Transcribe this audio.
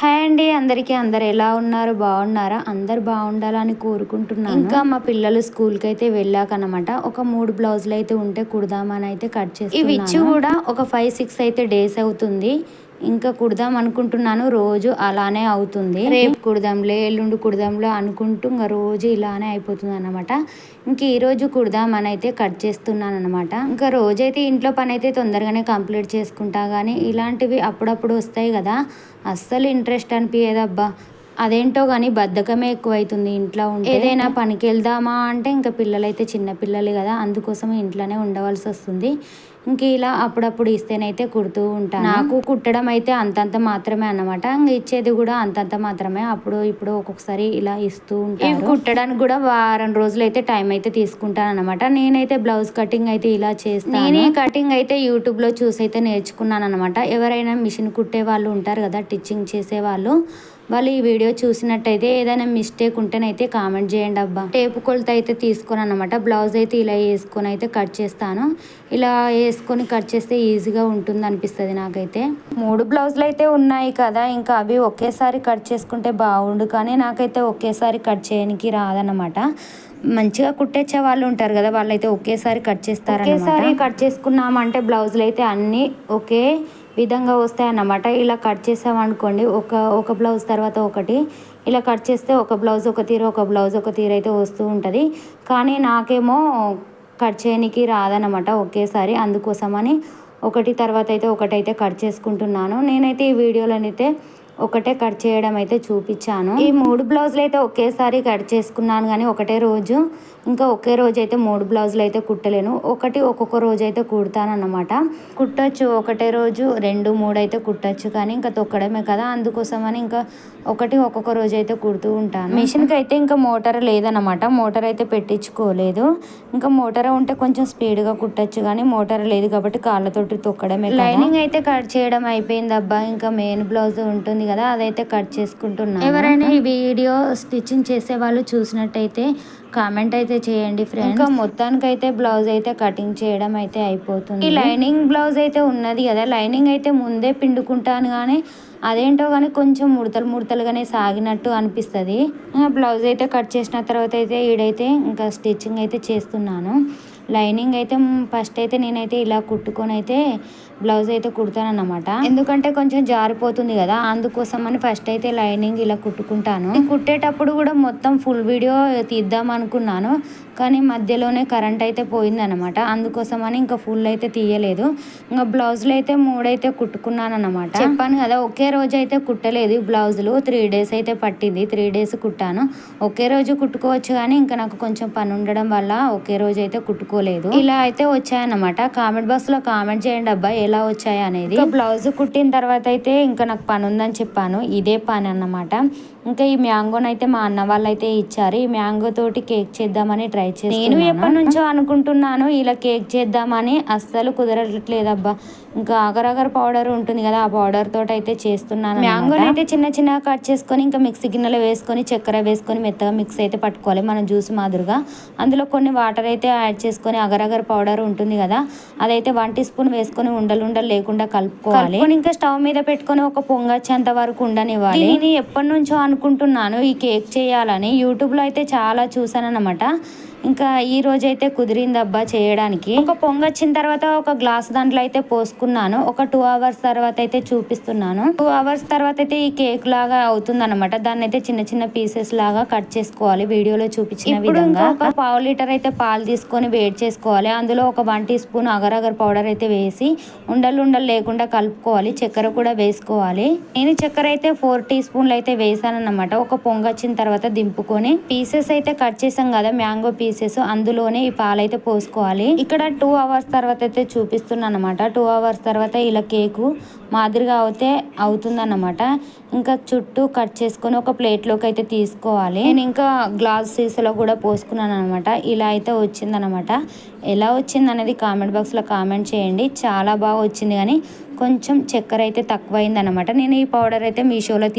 Hi అండి అందరికీ. అందరు ఎలా ఉన్నారు? బాగున్నారా? అందరు బాగుండాలని కోరుకుంటున్నాను. ఇంకా మా పిల్లలు స్కూల్కి అయితే వెళ్ళాక అనమాట ఒక మూడు బ్లౌజులు అయితే ఉంటే కుడదామని అయితే కట్ చేసి ఇవి ఇచ్చి కూడా ఒక ఫైవ్ సిక్స్ అయితే డేస్ అవుతుంది. ఇంకా కుడదాం అనుకుంటున్నాను రోజు అలానే అవుతుంది. రేపు. కుడదాంలే ఎల్లుండి కుడదాంలే అనుకుంటూ ఇంకా రోజు ఇలానే అయిపోతుంది అనమాట ఇంక ఈ రోజు కుడదామని అయితే కట్ చేస్తున్నాను అనమాట ఇంకా రోజైతే ఇంట్లో పని అయితే తొందరగానే కంప్లీట్ చేసుకుంటా కానీ ఇలాంటివి అప్పుడప్పుడు వస్తాయి కదా. అస్సలు ఇంట్రెస్ట్ అనిపించేదబ్బా అదేంటో కానీ బద్ధకమే ఎక్కువైతుంది ఇంట్లో ఉంటే. ఏదైనా పనికి వెళ్దామా అంటే ఇంకా పిల్లలైతే చిన్న పిల్లలు కదా అందుకోసం ఇంట్లోనే ఉండవలసి వస్తుంది. ఇంక ఇలా అప్పుడప్పుడు ఇస్తేనైతే కుడుతూ ఉంటాను. నాకు కుట్టడం అయితే అంతంత మాత్రమే అన్నమాట. ఇంక ఇచ్చేది కూడా అంతంత మాత్రమే. అప్పుడు ఇప్పుడు ఒక్కొక్కసారి ఇలా ఇస్తూ ఉంటాను కుట్టడానికి కూడా వారం రోజులు అయితే టైం అయితే తీసుకుంటాను అనమాట నేనైతే బ్లౌజ్ కటింగ్ అయితే ఇలా చేస్తాను. నేనే కటింగ్ అయితే యూట్యూబ్లో చూసి అయితే నేర్చుకున్నాను అనమాట ఎవరైనా మిషన్ కుట్టే వాళ్ళు ఉంటారు కదా టిచ్చింగ్ చేసే వాళ్ళు. వాళ్ళు ఈ వీడియో చూసినట్టయితే ఏదైనా మిస్టేక్ ఉంటేనైతే కామెంట్ చేయండి అబ్బా. టేపు కొలత అయితే తీసుకుని అనమాట బ్లౌజ్ అయితే ఇలా వేసుకొని అయితే కట్ చేస్తాను. ఇలా వేసుకొని కట్ చేస్తే ఈజీగా ఉంటుంది అనిపిస్తుంది నాకైతే. మూడు బ్లౌజులు అయితే ఉన్నాయి కదా. ఇంకా అవి ఒకేసారి కట్ చేసుకుంటే బాగుండు కానీ నాకైతే ఒకేసారి కట్ చేయడానికి రాదనమాట మంచిగా కుట్టేచ్చే వాళ్ళు ఉంటారు కదా. వాళ్ళైతే ఒకేసారి కట్ చేస్తారు ఒకేసారి కట్ చేసుకున్నామంటే బ్లౌజులు అయితే అన్నీ ఒకే విధంగా వస్తాయన్నమాట. ఇలా కట్ చేసామనుకోండి ఒక ఒక బ్లౌజ్ తర్వాత ఒకటి ఇలా కట్ చేస్తే ఒక బ్లౌజ్ ఒక తీరు ఒక బ్లౌజ్ ఒక తీరు అయితే వస్తూ ఉంటుంది. కానీ నాకేమో కట్ చేయనికి రాదనమాట ఒకేసారి. అందుకోసమని ఒకటి తర్వాత అయితే ఒకటైతే కట్ చేసుకుంటున్నాను. నేనైతే ఈ వీడియోలోనైతే ఒకటే కట్ చేయడం అయితే చూపించాను. ఈ మూడు బ్లౌజులు అయితే ఒకేసారి కట్ చేసుకున్నాను కానీ ఒకటే రోజు ఇంకా ఒకే రోజు అయితే మూడు బ్లౌజులు అయితే కుట్టలేను. ఒకటి ఒక్కొక్క రోజు అయితే కుడతాను అనమాట కుట్టచ్చు ఒకటే రోజు రెండు మూడు అయితే కుట్టచ్చు కానీ ఇంకా తొక్కడమే కదా. అందుకోసమని ఇంకా ఒకటి ఒక్కొక్క రోజు అయితే కుడుతూ ఉంటాను. మిషన్కి అయితే ఇంకా మోటార్ లేదనమాట మోటార్ అయితే పెట్టించుకోలేదు. ఇంకా మోటార్ ఉంటే కొంచెం స్పీడ్గా కుట్టచ్చు కానీ మోటార్ లేదు కాబట్టి కాళ్ళతోటి తొక్కడమే లైనింగ్ అయితే కట్ చేయడం అయిపోయింది అబ్బా ఇంకా మెయిన్ బ్లౌజ్ ఉంటుంది కదా అదైతే కట్ చేసుకుంటున్నాను. ఎవరైనా ఈ వీడియో స్టిచ్చింగ్ చేసే వాళ్ళు చూసినట్టయితే కామెంట్ అయితే చేయండి ఫ్రెండ్స్. ఇంకా మొత్తానికి అయితే బ్లౌజ్ అయితే కటింగ్ చేయడం అయితే అయిపోతుంది. ఈ లైనింగ్ బ్లౌజ్ అయితే ఉన్నది కదా లైనింగ్ అయితే ముందే పిండుకుంటాను కానీ అదేంటో కానీ కొంచెం ముడతలు ముడతలుగానే సాగినట్టు అనిపిస్తుంది. బ్లౌజ్ అయితే కట్ చేసిన తర్వాత అయితే ఈడైతే ఇంకా స్టిచ్చింగ్ అయితే చేస్తున్నాను. లైనింగ్ అయితే ఫస్ట్ అయితే నేనైతే ఇలా కుట్టుకొని అయితే బ్లౌజ్ అయితే కుడతానన్నమాట. ఎందుకంటే కొంచెం జారిపోతుంది కదా అందుకోసం అని ఫస్ట్ అయితే లైనింగ్ ఇలా కుట్టుకుంటాను. కుట్టేటప్పుడు కూడా మొత్తం ఫుల్ వీడియో తీద్దాం అనుకున్నాను కానీ మధ్యలోనే కరెంట్ అయితే పోయిందనమాట అందుకోసం అని ఇంకా ఫుల్ అయితే తీయలేదు. ఇంకా బ్లౌజులు అయితే మూడైతే కుట్టుకున్నాను అనమాట చెప్పాను కదా ఒకే రోజు అయితే కుట్టలేదు బ్లౌజులు. త్రీ డేస్ అయితే పట్టింది త్రీ డేస్ కుట్టాను. ఒకే రోజు కుట్టుకోవచ్చు కానీ ఇంకా నాకు కొంచెం పని ఉండడం వల్ల ఒకే రోజు అయితే కుట్టుకో కుట్టుకోలేదు ఇలా అయితే వచ్చాయన్నమాట. కామెంట్ బాక్స్లో కామెంట్ చేయండి అబ్బాయి ఎలా వచ్చాయి అనేది. బ్లౌజ్ కుట్టిన తర్వాత అయితే ఇంకా నాకు పని ఉందని చెప్పాను. ఇదే పని అన్నమాట. ఇంకా ఈ మ్యాంగోని అయితే మా అన్న వాళ్ళు అయితే ఇచ్చారు. ఈ మ్యాంగో తోటి కేక్ చేద్దామని ట్రై చేసి నేను ఎప్పటి నుంచో అనుకుంటున్నాను ఇలా కేక్ చేద్దామని. అస్సలు కుదరట్లేదబ్బా. ఇంకా అగరగర్ పౌడర్ ఉంటుంది కదా ఆ పౌడర్ తోటి అయితే చేస్తున్నాను మ్యాంగోని అయితే చిన్న చిన్నగా కట్ చేసుకొని ఇంకా మిక్సీ గిన్నెలో వేసుకొని చక్కెర వేసుకొని మెత్తగా మిక్స్ అయితే పట్టుకోవాలి మనం జ్యూస్ మాదిరిగా. అందులో కొన్ని వాటర్ అయితే యాడ్ చేసుకొని అగరగర్ పౌడర్ ఉంటుంది కదా అదైతే వన్ టీ స్పూన్ వేసుకొని ఉండలు ఉండలు లేకుండా కలుపుకోవాలి. ఇంకా స్టవ్ మీద పెట్టుకొని ఒక పొంగచ్చేంత వరకు ఉండనివ్వాలి. నేను ఎప్పటి నుంచో అనుకుంటున్నాను ఈ కేక్ చేయాలని. యూట్యూబ్లో అయితే చాలా చూసాను అనమాట ఇంకా ఈ రోజు అయితే కుదిరింది అబ్బా చేయడానికి. ఒక పొంగ వచ్చిన తర్వాత ఒక గ్లాస్ దాంట్లో అయితే పోసుకున్నాను. ఒక టూ అవర్స్ తర్వాత అయితే చూపిస్తున్నాను. టూ అవర్స్ తర్వాత అయితే ఈ కేక్ లాగా అవుతుంది అనమాట దాన్ని అయితే చిన్న చిన్న పీసెస్ లాగా కట్ చేసుకోవాలి. వీడియోలో చూపించిన విధంగా. ఒక పావు లీటర్ అయితే పాలు తీసుకొని వేడి చేసుకోవాలి. అందులో ఒక one teaspoon agar agar powder అయితే వేసి ఉండలు ఉండలు లేకుండా కలుపుకోవాలి. చక్కెర కూడా వేసుకోవాలి. నేను చక్కెర అయితే ఫోర్ టీ స్పూన్లు అయితే వేసాను అనమాట ఒక పొంగ వచ్చిన తర్వాత దింపుకొని పీసెస్ అయితే కట్ చేసాం కదా. మ్యాంగో పీస్ పీసెస్ అందులోనే ఈ పాలైతే పోసుకోవాలి. ఇక్కడ టూ అవర్స్ తర్వాత అయితే చూపిస్తున్నాను అనమాట టూ అవర్స్ తర్వాత ఇలా కేకు మాదిరిగా అవుతే అవుతుందన్నమాట. ఇంకా చుట్టూ కట్ చేసుకొని ఒక ప్లేట్లోకి అయితే తీసుకోవాలి. నేను ఇంకా గ్లాస్ సీసాలో కూడా పోసుకున్నాను అనమాట ఇలా అయితే వచ్చిందనమాట ఎలా వచ్చింది అనేది కామెంట్ బాక్స్లో కామెంట్ చేయండి. చాలా బాగా వచ్చింది కానీ కొంచెం చక్కెర అయితే తక్కువైంది అనమాట నేను ఈ పౌడర్ అయితే మీషోలో